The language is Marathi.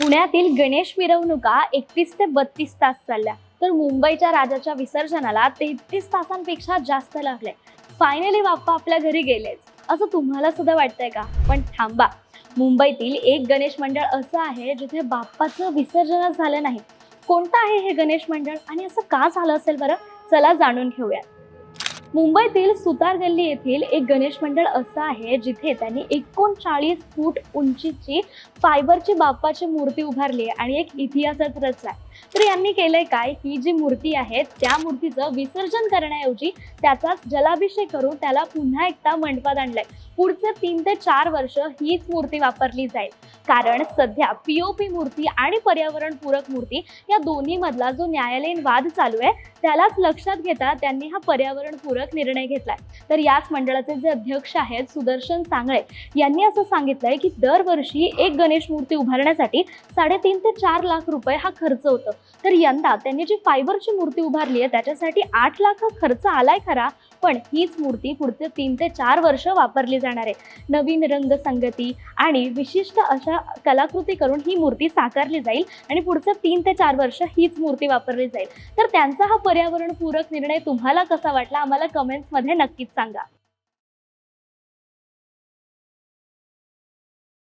पुण्यातील गणेश मिरवणुका एकतीस ते बत्तीस तास चालल्या. तर मुंबईच्या राजाच्या विसर्जनाला तेहतीस तासांपेक्षा जास्त लागले. फायनली बाप्पा आपल्या घरी गेलेच. असं तुम्हाला सुद्धा वाटतंय का? पण थांबा. मुंबईतील एक गणेश मंडळ असं आहे जिथे बाप्पाचं विसर्जनच झालं नाही. कोणतं आहे हे गणेश मंडळ? आणि असं का झालं असेल बरं? चला जाणून घेऊयात. मुंबईतील सुतार गल्ली येथील एक गणेश मंडळ असं आहे जिथे त्यांनी एकोणचाळीस फूट उंचीची फायबरची बाप्पाची मूर्ती उभारली आहे आणि एक इतिहासच रचला तर यांनी केलंय काय? ही जी मूर्ती आहे त्या मूर्तीचं विसर्जन करण्याऐवजी त्याचाच जलाभिषेक करून त्याला पुन्हा एकदा मंडपात आणलंय. पुढचे तीन ते चार वर्ष हीच मूर्ती वापरली जाईल. कारण सध्या पीओपी मूर्ती आणि पर्यावरणपूरक मूर्ती या दोन्हीमधला जो न्यायालयीन वाद चालू आहे त्यालाच लक्षात घेता त्यांनी हा पर्यावरणपूरक निर्णय घेतलाय. तर याच मंडळाचे जे अध्यक्ष आहेत सुदर्शन सांगळे यांनी असं सांगितलंय की दरवर्षी एक गणेश मूर्ती उभारण्यासाठी साडेतीन ते चार लाख रुपये हा खर्च होतो. तर यंदा त्यांनी जी फायबरची मूर्ती उभारली आहे त्याच्यासाठी आठ लाख हा खर्च आलाय खरा. पण हीच मूर्ती पुढचे तीन ते चार वर्ष वापरली जाणार आहे. नवीन रंगसंगती आणि विशिष्ट अशा कलाकृती करून ही मूर्ती साकारली जाईल आणि पुढचे तीन ते चार वर्ष हीच मूर्ती वापरली जाईल. तर त्यांचा हा पर्यावरणपूरक निर्णय तुम्हाला कसा वाटला? आम्हाला कमेंट्समध्ये नक्कीच सांगा.